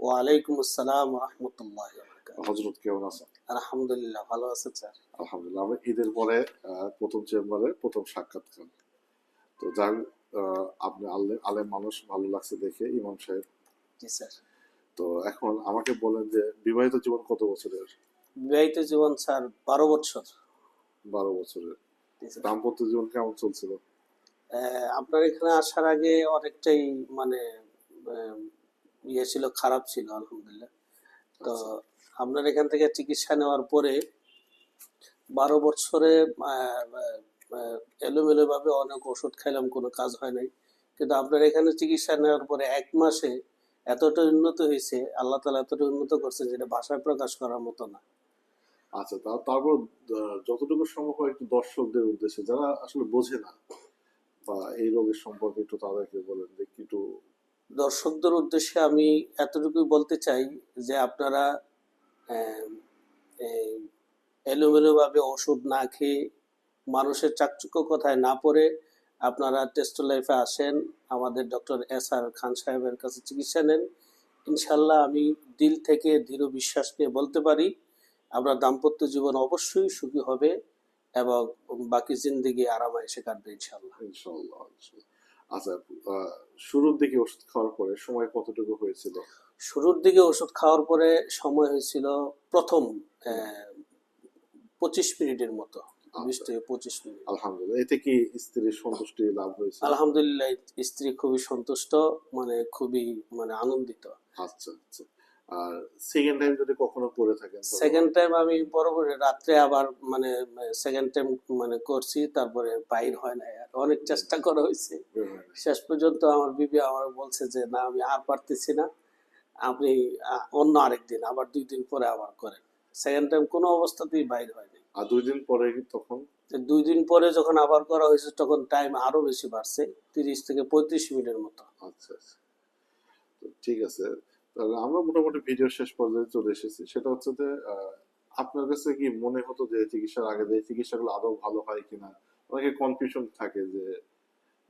ওয়ালাইকুম আসসালাম রহমতুল্লাহ হজরত কেমন আছেন? আলহামদুলিল্লাহ ভালো আছেন স্যার। আলহামদুলিল্লাহ আমরা ঈদের পরে প্রথম চেম্বারে প্রথম সাক্ষাৎকার তো আহ, আপনি আলেম আলেম মানুষ ভালো লাগছে দেখে ইমাম সাহেব। জি স্যার। তো এখন আমাকে বলেন যে বিবাহিত জীবন কত বছরের? বিবাহিত জীবন স্যার বারো বছর। বারো বছরের। দাম্পত্য জীবন কেমন চলছিল? আপনার এখানে আসার আগে অনেকটাই মানে ইয়ে ছিল খারাপ ছিল আলহামদুলিল্লাহ। তো আচ্ছা। আপনার এখান থেকে চিকিৎসা নেওয়ার পরে বারো বছরে এলোমেলো ভাবে অনেক ওষুধ খাইলাম কোনো কাজ হয় নাই। কিন্তু আপনার এখানে চিকিৎসা নেওয়ার পরে এক মাসে এতটা উন্নত হয়েছে আল্লাহ তালা এতটা উন্নত করছে যেটা ভাষায় প্রকাশ করার মতো না। আচ্ছা তা তারপর যতটুকু সম্ভব হয় একটু দর্শকদের উদ্দেশ্যে যারা আসলে বোঝে না বা এই রোগের সম্পর্কে একটু তাদেরকে বলেন যে একটু দর্শকদের উদ্দেশ্যে আমি এতটুকুই বলতে চাই যে আপনারা এলোমেলোভাবে ওষুধ না খেয়ে মানুষের চাকচুক্য কথায় না পড়ে আপনারা টেস্ট লাইফে আসেন। আমাদের ডক্টর এস আর খান সাহেবের কাছে চিকিৎসা নেন। ইনশাল্লাহ আমি দিল থেকে দৃঢ় বিশ্বাস নিয়ে বলতে পারি আপনার দাম্পত্য জীবন অবশ্যই সুখী হবে এবং বাকি জিন্দিগি আরামায়েসে কাটবে ইনশাল্লাহ। ইনশাল্লাহ ইনশাল্লাহ। আচ্ছা শুরুর দিকে ওষুধ খাওয়ার পরে সময় কতটুকু হয়েছিল? শুরুর দিকে ওষুধ খাওয়ার পরে সময় হয়েছিল প্রথম পঁচিশ মিনিটের মতো বিশ আচ্ছা। থেকে পঁচিশ মিনিট। আলহামদুলিল্লাহ। এতে কি স্ত্রীর সন্তুষ্টি লাভ হয়েছে আলহামদুলিল্লাহ স্ত্রী খুবই সন্তুষ্ট মানে খুবই মানে আনন্দিত। আচ্ছা আচ্ছা। আর সেকেন্ড টাইম যদি কখনো করে থাকেন সেকেন্ড টাইম আমি বরাবর রাত্রে আবার মানে সেকেন্ড টাইম মানে করছি তারপরে বাইর হয় না আর। অনেক চেষ্টা করা হয়েছে। শেষ পর্যন্ত আমার বিবি আমার বলছে যে না আমি আর পারতেছি না। আপনি অন্য আরেকদিন আবার দুই দিন পরে আবার করেন। সেকেন্ড টাইম কোনো অবস্থাতেই বাইর হয়নি। আর দুই দিন পরে তখন? দুই দিন পরে যখন আবার করা হয়েছে তখন টাইম আরও বেশি বাড়ছে তিরিশ থেকে পঁয়ত্রিশ মিনিটের মতো। আচ্ছা আচ্ছা। ঠিক আছে। তাহলে আমরা মোটামুটি ভিডিও শেষ পর্যায়ে চলে এসেছি। সেটা হচ্ছে যে আপনার কাছে কি মনে হতো যে চিকিৎসার আগে যে চিকিৎসাগুলো আদৌ ভালো হয় কিনা? অনেকে কনফিউশন থাকে যে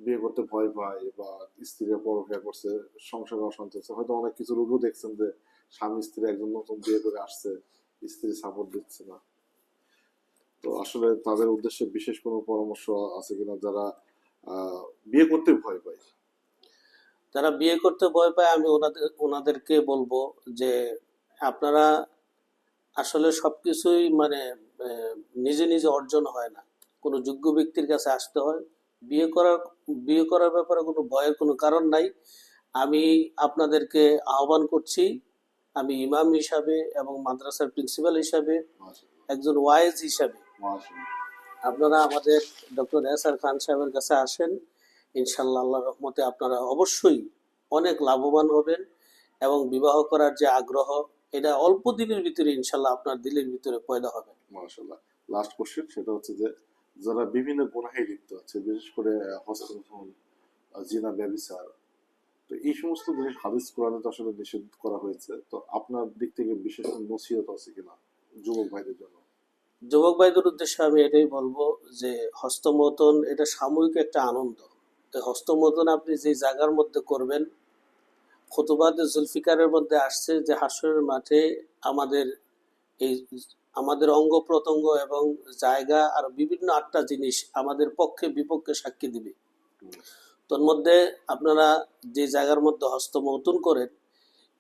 বিয়ে করতে ভয় পায় বা স্ত্রীরা পরকিয়া করছে, সংসারে অশান্তি হচ্ছে। হয়তো অনেক কিছু রোগও দেখছেন যে স্বামী স্ত্রী একজন নতুন বিয়ে করে আসছে, স্ত্রী সাপোর্ট দিচ্ছে না। তো আসলে তাদের উদ্দেশ্যে বিশেষ কোনো পরামর্শ আছে কিনা যারা বিয়ে করতে ভয় পায়? যারা বিয়ে করতে ভয় পায় আমি ওনাদের ওনাদেরকে বলব যে আপনারা আসলে সবকিছুই মানে নিজে নিজে অর্জন হয় না। কোনো যোগ্য ব্যক্তির কাছে আসতে হয়। বিয়ে করার বিয়ে করার ব্যাপারে কোনো ভয়ের কোনো কারণ নাই। আমি আপনাদেরকে আহ্বান করছি আমি ইমাম হিসাবে এবং মাদ্রাসার প্রিন্সিপাল হিসাবে একজন ওয়াইজ হিসাবে। আপনারা আমাদের ডক্টর এস আর খান সাহেবের কাছে আসেন। ইনশাল্লাহ আল্লাহ রহমতে আপনারা অবশ্যই অনেক লাভবান হবেন এবং বিবাহ করার যে আগ্রহ এটা অল্প দিনের ভিতরে ইনশাল্লাহ আপনার দিলের ভিতরে পয়দা হবে। মাশাআল্লাহ। লাস্ট কোশ্চেন সেটা হচ্ছে যে যারা বিভিন্ন গুনাহে লিপ্ত আছে বিশেষ করে হস্তক্ষণ জিনা ব্যবিচার তো এই সমস্ত জিনিস হাদিস কোরআনে তো আসলে নিষেধ করা হয়েছে তো আপনার দিক থেকে বিশেষ নসিহত আছে কিনা যুবক ভাইদের জন্য? যুবক ভাইদের উদ্দেশ্যে আমি এটাই বলব যে হস্তমতন এটা সাময়িক একটা আনন্দ। এই হস্তমতন আপনি যে জায়গার মধ্যে করবেন খতুবাদের জুলফিকারের মধ্যে আসছে যে হাসরের মাঠে আমাদের এই আমাদের অঙ্গ প্রত্যঙ্গ এবং জায়গা আর বিভিন্ন আটটা জিনিস আমাদের পক্ষে বিপক্ষে সাক্ষী দিবে হুম। তোর মধ্যে আপনারা যে জায়গার মধ্যে হস্তমতন করেন,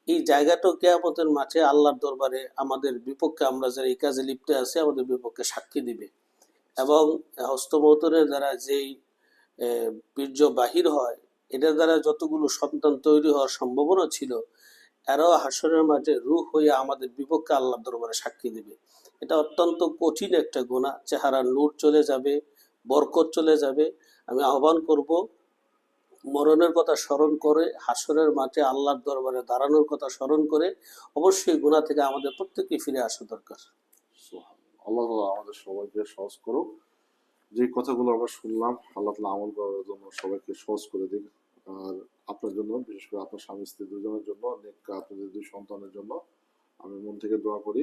এই জায়গাটাও কেয়ামতের মাঠে আল্লাহর দরবারে আমাদের বিপক্ষে আমরা যারা এই কাজে লিপ্তে আছি, আমাদের বিপক্ষে সাক্ষী দিবে এবং হস্তমৌতনের দ্বারা যেই বীর্য বাহির হয়। এটার দ্বারা যতগুলো সন্তান তৈরি হওয়ার সম্ভাবনা ছিল, এরাও হাসরের মাঠে রূহ হয়ে আমাদের বিপক্ষে আল্লাহর দরবারে সাক্ষী দিবে। এটা অত্যন্ত কঠিন একটা গুণা চেহারা নূর চলে যাবে, বরকত চলে যাবে। আমি আহ্বান করব, মরণের কথা স্মরণ করে, হাসরের মাঠে আল্লাহর দরবারে দাঁড়ানোর কথা স্মরণ করে, অবশ্যই গুণা থেকে আমাদের প্রত্যেককে ফিরে আসা দরকার। আল্লাহ আমাদের সবাইকে সহজ করুক। যে কথাগুলো আমরা শুনলাম আল্লাহ তালা আমল করার জন্য সবাইকে সহজ করে দিন আর আপনার জন্য বিশেষ করে আপনার স্বামী স্ত্রী দুজনের জন্য নেককা আপনাদের দুই সন্তানের জন্য আমি মন থেকে দোয়া করি।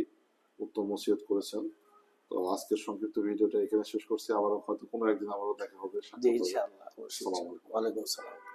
উত্তম মসিয়ত করেছেন। তো আজকের সংক্ষিপ্ত ভিডিওটা এখানে শেষ করছি। আবারও হয়তো কোনো একদিন আবারও দেখা হবে। আসসালামু আলাইকুম। ওয়ালাইকুম আসসালাম।